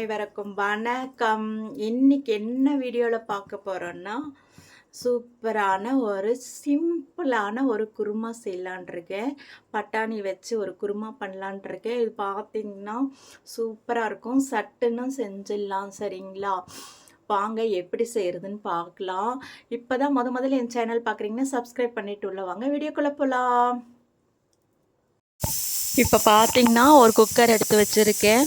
அனைவருக்கும் வணக்கம். இன்னைக்கு என்ன வீடியோவில் பார்க்க போகிறோன்னா சூப்பரான ஒரு சிம்பிளான ஒரு குருமா செய்யலான் இருக்கேன் பட்டாணி வச்சு ஒரு குருமா பண்ணலான் இருக்கேன் இது பார்த்தீங்கன்னா சூப்பராக இருக்கும். சட்டுன்னு செஞ்சிடலாம் சரிங்களா? வாங்க எப்படி செய்கிறதுன்னு பார்க்கலாம். இப்போ தான் முத முதல்ல என் சேனல் பார்க்குறீங்கன்னா சப்ஸ்கிரைப் பண்ணிட்டு உள்ள வாங்க. வீடியோக்குள்ளே போகலாம் இப்போ பார்த்தீங்கன்னா ஒரு குக்கர் எடுத்து வச்சுருக்கேன்.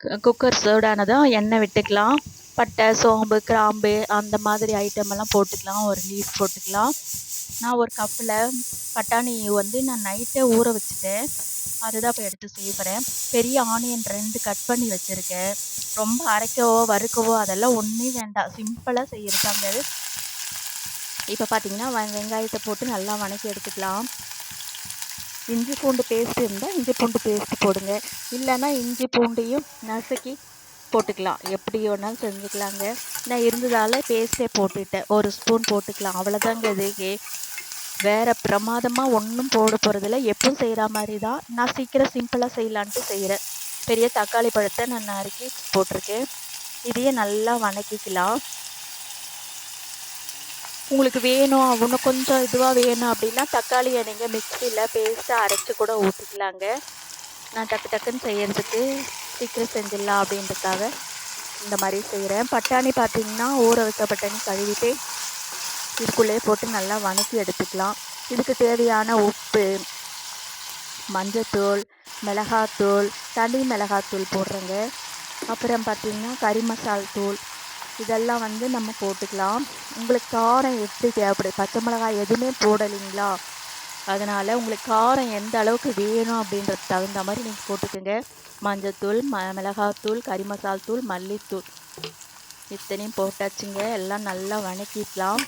குக்கர் சூடானதும் எண்ணெய் விட்டுக்கலாம். பட்டை சோம்பு கிராம்பு அந்த மாதிரி ஐட்டம் எல்லாம் போட்டுக்கலாம். ஒரு லீஃப் போட்டுக்கலாம். நான் ஒரு கப்பில் பட்டாணி வந்து நான் நைட்டே ஊற வச்சுட்டேன். அதுதான் இப்போ எடுத்து செய்யப்படுறேன் பெரிய ஆனியன் ரெண்டு கட் பண்ணி வச்சுருக்கேன். ரொம்ப அரைக்கவோ வறுக்கவோ அதெல்லாம் ஒன்றும் வேண்டாம். சிம்பிளாக செய்யறதாங்க அந்த இப்போ பார்த்தீங்கன்னா வெங்காயத்தை போட்டு நல்லா வணக்கி எடுத்துக்கலாம். இஞ்சி பூண்டு பேஸ்ட் இருந்தால் இஞ்சி பூண்டு பேஸ்ட் போடுங்க. இல்லைன்னா இஞ்சி பூண்டையும் நசுக்கி போட்டுக்கலாம். எப்படி வேணாலும் செஞ்சுக்கலாங்க. நான் இருந்ததால் பேஸ்ட்டே போட்டுட்டேன். ஒரு ஸ்பூன் போட்டுக்கலாம். அவ்வளோதாங்க இதுக்கு வேறு பிரமாதமாக ஒன்றும் போட போகிறதில்ல எப்பவும் செய்கிற மாதிரி தான் நான் சீக்கிரம் சிம்பிளாக செய்யலான்ட்டு செய்கிறேன் பெரிய தக்காளி பழத்தை நான் நறுக்கி போட்டிருக்கேன். இதையே நல்லா வணக்கிக்கலாம். உங்களுக்கு வேணும் இன்னும் கொஞ்சம் இதுவாக வேணும் அப்படின்னா தக்காளியை நீங்கள் மிக்சியில் பேஸ்ட்டாக அரைச்சி கூட ஊற்றிக்கலாங்க நான் டக்கு டக்குன்னு செய்கிறதுக்கு சீக்கிரம் செஞ்சிடலாம் அப்படின்றதுக்காக இந்த மாதிரி செய்கிறேன் பட்டாணி பார்த்தீங்கன்னா ஊற வைக்க பட்டாணி கழுவிட்டு இதுக்குள்ளேயே போட்டு நல்லா வணக்கி எடுத்துக்கலாம். இதுக்கு தேவையான உப்பு மஞ்சத்தூள் மிளகாத்தூள் தனி மிளகாத்தூள் போடுறேங்க. அப்புறம் பார்த்தீங்கன்னா கறி மசால் தூள் இதெல்லாம் வந்து நம்ம போட்டுக்கலாம். உங்களுக்கு காரம் எப்படி தேவைப்படுது பச்சை மிளகாய் எதுவுமே போடலைங்களா? அதனால் உங்களுக்கு காரம் எந்த அளவுக்கு வேணும் அப்படின்றது தகுந்த மாதிரி நீங்கள் போட்டுக்கோங்க. மஞ்சத்தூள் ம மிளகாத்தூள் கறி மசால் தூள் மல்லித்தூள். இத்தனையும் போட்டாச்சுங்க. எல்லாம் நல்லா வணக்கிக்கலாம்.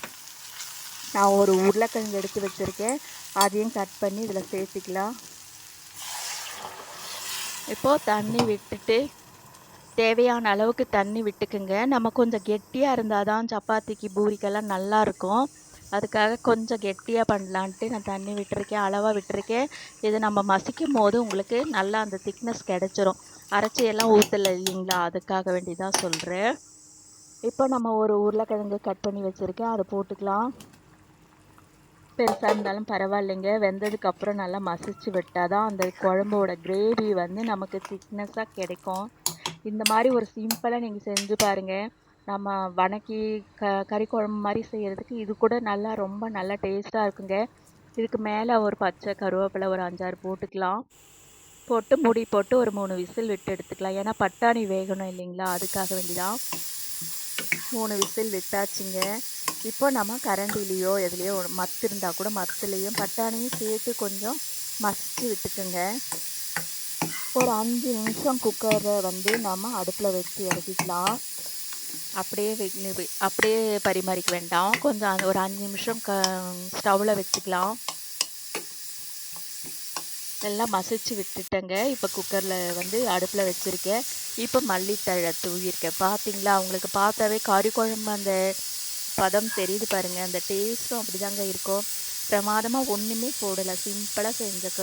நான் ஒரு உருளைக்கிழங்கு எடுத்து வச்சுருக்கேன். அதையும் கட் பண்ணி இதில் சேர்த்துக்கலாம். இப்போது தண்ணி விட்டுட்டு தேவையான அளவுக்கு தண்ணி விட்டுக்குங்க. நம்ம கொஞ்சம் கெட்டியாக இருந்தால் தான் சப்பாத்திக்கு பூரிக்கெல்லாம் நல்லாயிருக்கும் அதுக்காக கொஞ்சம் கெட்டியாக பண்ணலான்ட்டு நான் தண்ணி விட்டுருக்கேன் அளவாக விட்டுருக்கேன். இது நம்ம மசிக்கும் போது உங்களுக்கு நல்லா அந்த திக்னஸ் கிடச்சிரும். அரைச்சி எல்லாம் ஊற்றல இல்லைங்களா? அதுக்காக வேண்டி தான் சொல்கிறேன் இப்போ நம்ம ஒரு உருளைக்கிழங்கு கட் பண்ணி வச்சுருக்கேன். அதை போட்டுக்கலாம். பெருசாக இருந்தாலும் பரவாயில்லைங்க. வெந்ததுக்கப்புறம் நல்லா மசிச்சு விட்டால் தான் அந்த குழம்போட கிரேவி வந்து நமக்கு திக்னஸாக கிடைக்கும். இந்த மாதிரி ஒரு சிம்பிளாக நீங்கள் செஞ்சு பாருங்கள் நம்ம வணக்கி க கறி குழம்பு மாதிரி செய்கிறதுக்கு இது கூட நல்லா ரொம்ப நல்லா டேஸ்ட்டாக இருக்குங்க. இதுக்கு மேலே ஒரு பச்சை கருவேப்பிலை ஒரு அஞ்சாறு போட்டுக்கலாம். போட்டு மூடி போட்டு ஒரு மூணு விசில் விட்டு எடுத்துக்கலாம். ஏன்னா பட்டாணி வேகணும் இல்லைங்களா? அதுக்காக வேண்டிதான். மூணு விசில் விட்டாச்சுங்க. இப்போ நம்ம கரண்டிலேயோ எதுலேயோ மத்து இருந்தால் கூட மத்துலேயும் பட்டாணியும் சேர்த்து கொஞ்சம் மசிச்சு விட்டுக்குங்க. ஒரு அஞ்சு நிமிஷம் குக்கரை வந்து நம்ம அடுப்பில் வச்சு இறக்கிக்கலாம் அப்படியே வெ- அப்படியே பரிமாறிக்க வேண்டாம். கொஞ்சம் ஒரு அஞ்சு நிமிஷம் க ஸ்டவ்வில் வச்சுக்கலாம். எல்லாம் மசிச்சு விட்டுட்டேங்க. இப்போ குக்கரில் வந்து அடுப்பில் வச்சுருக்கேன். இப்போ மல்லித்தழை தூவியிருக்கேன். பார்த்தீங்களா அவங்களுக்கு பார்த்தாவே கறி குழம்பு அந்த பதம் தெரியுது பாருங்க. அந்த டேஸ்ட்டும் அப்படிதாங்க இருக்கும். பிரமாதமாக ஒன்றுமே போடலை. சிம்பிளாக செஞ்ச க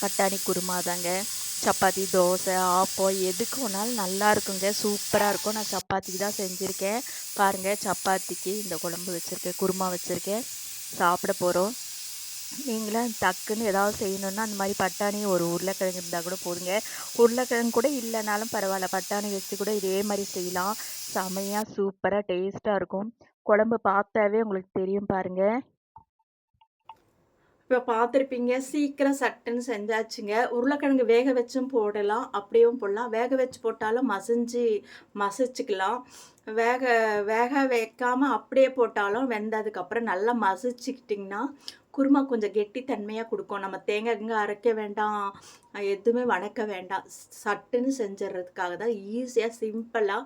பட்டாணி குருமா தாங்க சப்பாத்தி தோசை ஆப்பம் எதுக்கு வேணாலும் நல்லா இருக்குங்க. சூப்பராக இருக்கும். நான் சப்பாத்திக்கு தான் செஞ்சுருக்கேன். பாருங்கள் சப்பாத்திக்கு இந்த குழம்பு வச்சுருக்கேன் குருமா வச்சுருக்கேன். சாப்பிட போகிறோம் நீங்களும் டக்குன்னு ஏதாவது செய்யணுன்னா அந்த மாதிரி பட்டாணி ஒரு உருளைக்கிழங்கு இருந்தால் கூட போதுங்க. உருளைக்கிழங்கு கூட இல்லைனாலும் பரவாயில்ல. பட்டாணி வச்சு கூட இதே மாதிரி செய்யலாம். செமையாக சூப்பராக டேஸ்ட்டாக இருக்கும். குழம்பு பார்த்தாவே உங்களுக்கு தெரியும் பாருங்கள் இப்போ பார்த்துருப்பீங்க சீக்கிரம் சட்டுன்னு செஞ்சாச்சுங்க. உருளைக்கிழங்கு வேக வச்சும் போடலாம் அப்படியும் போடலாம். வேக வச்சு போட்டாலும் மசிஞ்சு மசிச்சுக்கலாம். வேக வேக வைக்காமல் அப்படியே போட்டாலும் வெந்ததுக்கப்புறம் நல்லா மசிச்சுக்கிட்டிங்கன்னா குருமா கொஞ்சம் கெட்டித்தன்மையாக கொடுக்கும். நம்ம தேங்காய் இங்கே அரைக்க வேண்டாம் எதுவுமே வணக்க வேண்டாம். சட்டுன்னு செஞ்சிடுறதுக்காக தான் ஈஸியாக சிம்பிளாக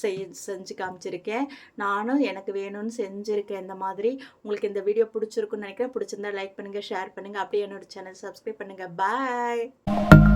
செய் செஞ்சு காமிச்சிருக்கேன். நானும் எனக்கு வேணும்னு செஞ்சுருக்கேன் இந்த மாதிரி. உங்களுக்கு இந்த வீடியோ பிடிச்சிருக்குன்னு நினைக்கிறேன். பிடிச்சிருந்தா லைக் பண்ணுங்கள் ஷேர் பண்ணுங்கள் அப்படியே என்னோட சேனல் சப்ஸ்கிரைப் பண்ணுங்கள் பாய்